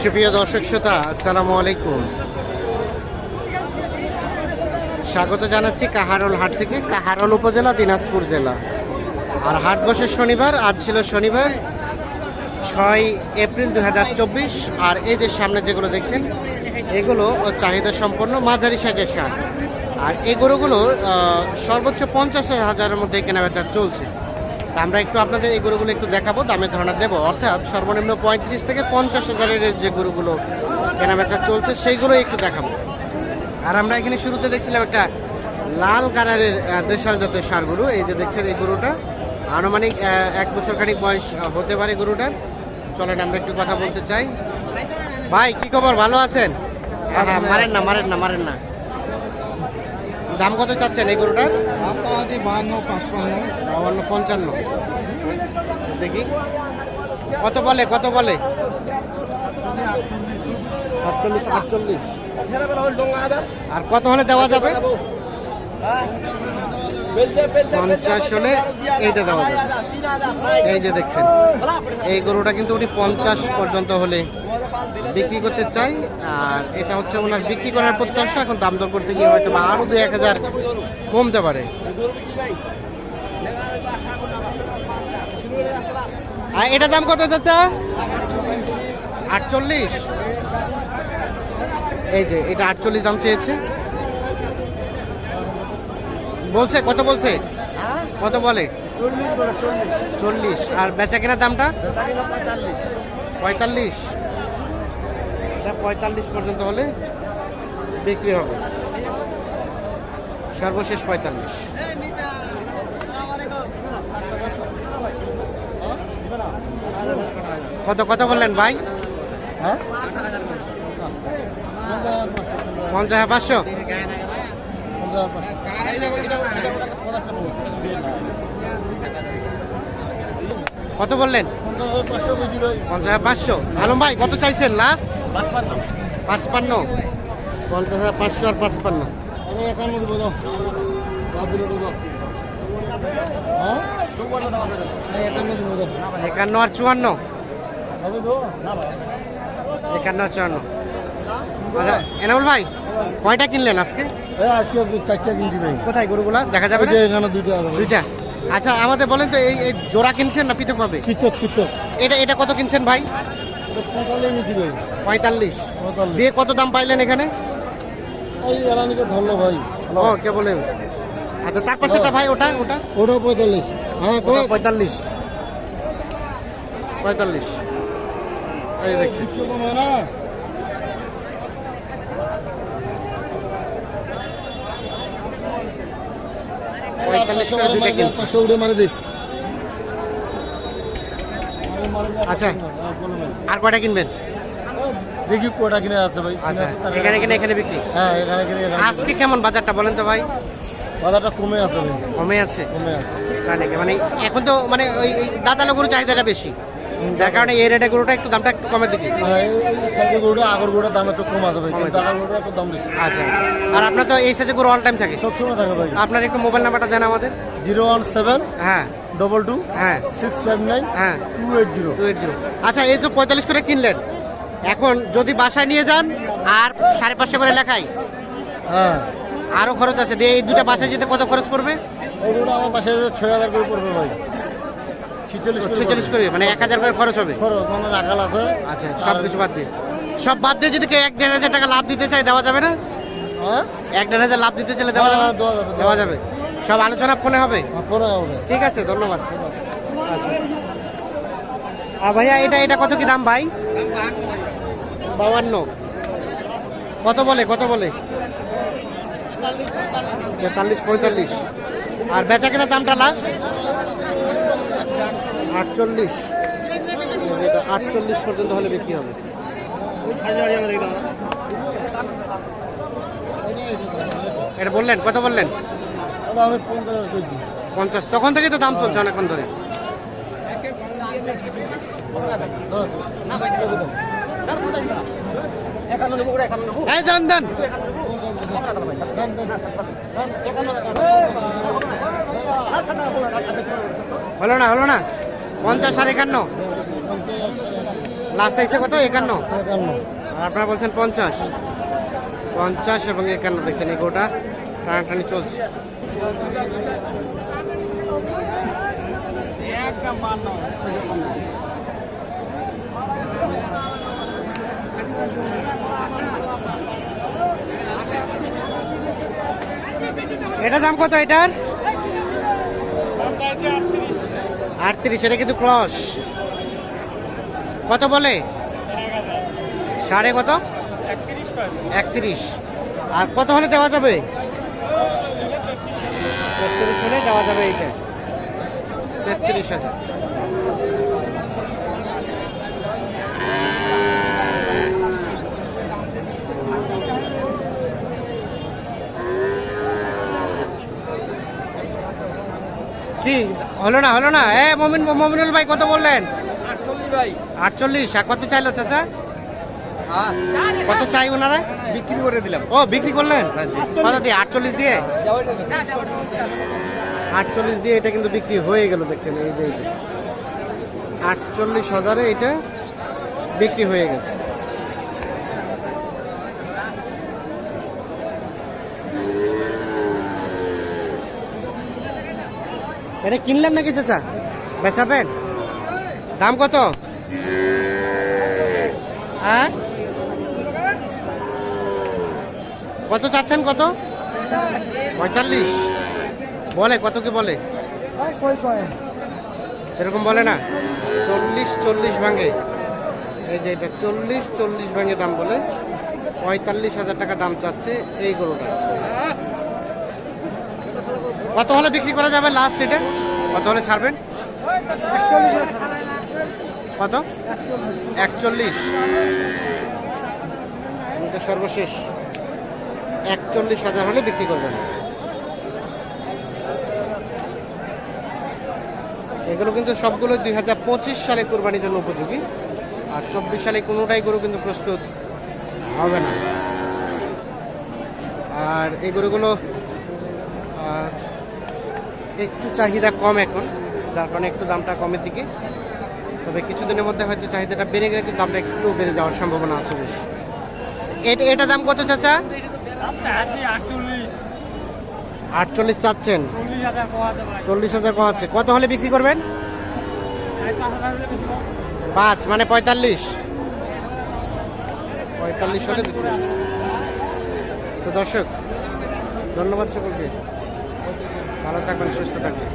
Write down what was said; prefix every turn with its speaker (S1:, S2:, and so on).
S1: সুপ্রিয় দর্শক শ্রোতা, আসসালামু আলাইকুম। স্বাগত জানাচ্ছি কাহারল হাট থেকে, কাহারল উপজেলা, দিনাজপুর জেলা। আর হাট বসে শনিবার, আজ ছিল শনিবার, ছয় এপ্রিল দু হাজার চব্বিশ, আর এই যে সামনে যেগুলো দেখছেন, এগুলো চাহিদা সম্পন্ন মাঝারি সাইজের সার আর এগুলোগুলো সর্বোচ্চ পঞ্চাশ হাজারের মধ্যে কেনাবেচা চলছে। আমরা একটু আপনাদের এই গরুগুলো একটু দেখাবো, দামে ধারণা দেবো। অর্থাৎ সর্বনিম্ন পঁয়ত্রিশ থেকে পঞ্চাশ হাজারের যে গরুগুলো কেনাবেচা চলছে সেইগুলো একটু দেখাবো। আর আমরা এখানে শুরুতে দেখছিলাম একটা লাল কালারের দেশাল জাতের সার গরু। এই যে দেখছেন এই গরুটা, আনুমানিক এক বছর খানিক বয়স হতে পারে গরুটার। চলেন আমরা একটু কথা বলতে চাই। ভাই, কি খবর? ভালো আছেন? হ্যাঁ মারেন না মারেন না মারেন না। দাম কত চাচ্ছেন এই গরুটার?
S2: আছে বাহান্ন পাঁচপান্ন।
S1: পঞ্চান্ন। দেখি। কত বলে কত বলে? সাতচল্লিশ আটচল্লিশ। আর কত হলে দেওয়া যাবে? পঞ্চাশ হলে এইটা দেওয়া যাবে। এই যে দেখছেন এই গরুটা কিন্তু উনি পঞ্চাশ পর্যন্ত হলে বিক্রি করতে চাই, আর এটা হচ্ছে ওনার বিক্রি করার প্রত্যাশা। এখন দাম দর করতে গিয়ে হয়তো বা আরও দুই এক হাজার কমতে পারে। আর এটা দাম কত চাচা? আটচল্লিশ। এই যে, এটা আটচল্লিশ দাম চেয়েছে। বলছে, কত বলছে? কত বলে? চল্লিশ। আর বেচা কেনার দামটা? পঁয়তাল্লিশ। এটা পঁয়তাল্লিশ পর্যন্ত হলে বিক্রি হবে। সর্বশেষ পঁয়তাল্লিশ। কত কত বললেন ভাই?
S2: হ্যাঁ?
S1: পঞ্চাশ হাজার পাঁচশো? কত বললেন? পঞ্চাশ হাজার পাঁচশো আলম ভাই কত চাইছেন লাস্ট পাঁচপান্ন। পঞ্চাশ হাজার পাঁচশো আর পাঁচপান্ন।
S2: একান্ন হ্যাঁ? একান্ন দাও
S1: একান্ন আর চুয়ান্ন।
S2: হবে তো? না ভাই।
S1: একান্ন আর চুয়ান্ন। আচ্ছা এনামুল ভাই কয়টা কিনলেন আজকে?
S2: এই আজকে চারটা কিনছি ভাই।
S1: কোথায় গরুগুলা? দেখা যাবে
S2: দুইটা আছে।
S1: দুইটা। আচ্ছা আমাদের বলেন তো এই এই জোড়া কিনছেন না পৃথক হবে
S2: পিতক পিতক
S1: এটা এটা কত কিনছেন ভাই?
S2: পঁয়তাল্লিশ
S1: দিয়ে কত দাম পাইলেন এখানে?
S2: এই ধরলো ভাই।
S1: ও কে বলে? আচ্ছা তার পাশেটা ভাই ওটা ওটা?
S2: ওটা পঁয়তাল্লিশ। হ্যাঁ
S1: পঁয়তাল্লিশ। পঁয়তাল্লিশ। এই দেখছি।
S2: না।
S1: আচ্ছা। আর কয়টা কিনবেন?
S2: দেখি কটা কিনে আছে ভাই।
S1: আচ্ছা এখানে কিনে এখানে বিক্রি?
S2: হ্যাঁ এখানে কিনে
S1: আজকে কেমন বাজারটা বলেন তো ভাই?
S2: বাজারটা কমে আছে ভাই।
S1: কমে আছে?
S2: কমে আছে।
S1: নাকি? মানে এখন তো মানে ওই ওই দাঁতালো গরু চাহিদাটা বেশি। যার কারণে এই রেটে গরুটা একটু দামটা একটু কমে দিকে।
S2: হ্যাঁ, গরুটা আগর গরুটার দাম একটু কম আছে ভাই। দাদার গরুটা একটু দাম বেশি।
S1: আচ্ছা আচ্ছা। আর আপনার তো এই সাইজে গরু অল টাইম থাকে?
S2: সবসময় থাকে ভাই।
S1: আপনার একটু মোবাইল নাম্বারটা দেন আমাদের।
S2: জিরো ওয়ান সেভেন
S1: হ্যাঁ।
S2: ডবল টু
S1: হ্যাঁ
S2: সিক্স ফাইভ নাইন
S1: হ্যাঁ।
S2: Two eight zero
S1: two eight zero আচ্ছা এই তো পঁয়তাল্লিশ করে কিনলেন এখন যদি বাসায় নিয়ে যান আর সাড়ে পাঁচশো করে লেখাই
S2: হ্যাঁ।
S1: আরও খরচ আছে। দিয়ে এই দুটা বাসায় যেতে কত খরচ পড়বে?
S2: গরুটা আমার পাশে ছয় হাজার করে পড়বে ভাই। ছিচল্লিশ
S1: করে মানে এক হাজার করে খরচ হবে?
S2: মানে
S1: আচ্ছা সব কিছু বাদ দিয়ে। সব বাদ দিয়ে যদি কেউ এক দেড় হাজার টাকা লাভ দিতে চায় দেওয়া যাবে না?
S2: হ্যাঁ?
S1: এক দেড় হাজার লাভ দিতে চাইলে দেওয়া
S2: হ্যাঁ, দেওয়া যাবে,
S1: দেওয়া যাবে। সব আলোচনা ফোনে হবে?
S2: হ্যাঁ, হবে।
S1: ঠিক আছে ধন্যবাদ। আচ্ছা। আর ভাইয়া এটা এটা কত কি দাম ভাই? বাউান্ন কত বলে কত বলে? তেতাল্লিশ পঁয়তাল্লিশ। আর বেচা কেনার দামটা লাস্ট আটচল্লিশ। এটা আটচল্লিশ পর্যন্ত হলে বিক্রি হবে। এটা বললেন কত বললেন?
S2: আমি পঞ্চাশ
S1: তখন থেকেই তো দাম চলছে অনেকক্ষণ ধরে। এই দেন দেন। হলো না হলো না। পঞ্চাশ আর একান্ন। লাস্ট চাইছে কত? একান্ন। আর আপনারা বলছেন পঞ্চাশ। পঞ্চাশ এবং একান্ন দেখছেন এই গোটা টানাটানি চলছে। এটা দাম কত এটার? আটত্রিশ, এটা কিন্তু ক্রস। কত বলে? সাড়ে কত? একত্রিশ। আর কত হলে দেওয়া যাবে? তেত্রিশ হলে দেওয়া যাবে এইটা। তেত্রিশ হাজার। কি? হলো না হলো না? এ মমিন মমিনুল ভাই কত বললেন? আটচল্লিশ আর কত চাইলো চাচা। কত চাই ওনারা?
S2: বিক্রি করে দিলাম।
S1: ও বিক্রি করলেন? কত দিয়ে? আটচল্লিশ দিয়ে? আটচল্লিশ দিয়ে এটা কিন্তু বিক্রি হয়ে গেল দেখছেন এই যে এই যে। আটচল্লিশ হাজারে এটা বিক্রি হয়ে গেছে। এটা কিনলেন নাকি চাচা? বেচাবেন? দাম কত? হ্যাঁ? কত চাচ্ছেন কত? পঁয়তাল্লিশ। বলে কত কি বলে? সেরকম বলে না। চল্লিশ চল্লিশ ভাঙে। এই যে এটা চল্লিশ চল্লিশ ভাঙে দাম বলে। পঁয়তাল্লিশ হাজার টাকা দাম চাচ্ছে এই গরুটা। কত হলে বিক্রি করা যাবে লাস্ট এটা কত হলে ছাড়বেন? কত? একচল্লিশ। এটা সর্বশেষ। একচল্লিশ হাজার হলে বিক্রি করবেন। এগুলো কিন্তু সবগুলো দুই হাজার পঁচিশ সালে কোরবানির জন্য উপযোগী। আর চব্বিশ সালে কোনোটাই গরু কিন্তু প্রস্তুত হবে না। আর এই গরুগুলো একটু চাহিদা কম এখন, যার কারণে একটু দামটা কমের দিকে। তবে কিছুদিনের মধ্যে হয়তো চাহিদাটা বেড়ে গেলে কিন্তু দামটা একটু বেড়ে যাওয়ার সম্ভাবনা আছে বেশ। এটা এটা দাম কত চাচা? আটচল্লিশ চাচ্ছেন। চল্লিশ হাজার আছে কত হলে বিক্রি করবেন? পাঁচ মানে পঁয়তাল্লিশ। পঁয়তাল্লিশ হলে তো দর্শক, ধন্যবাদ সকলকে। ভালো থাকবেন, সুস্থ থাকবেন।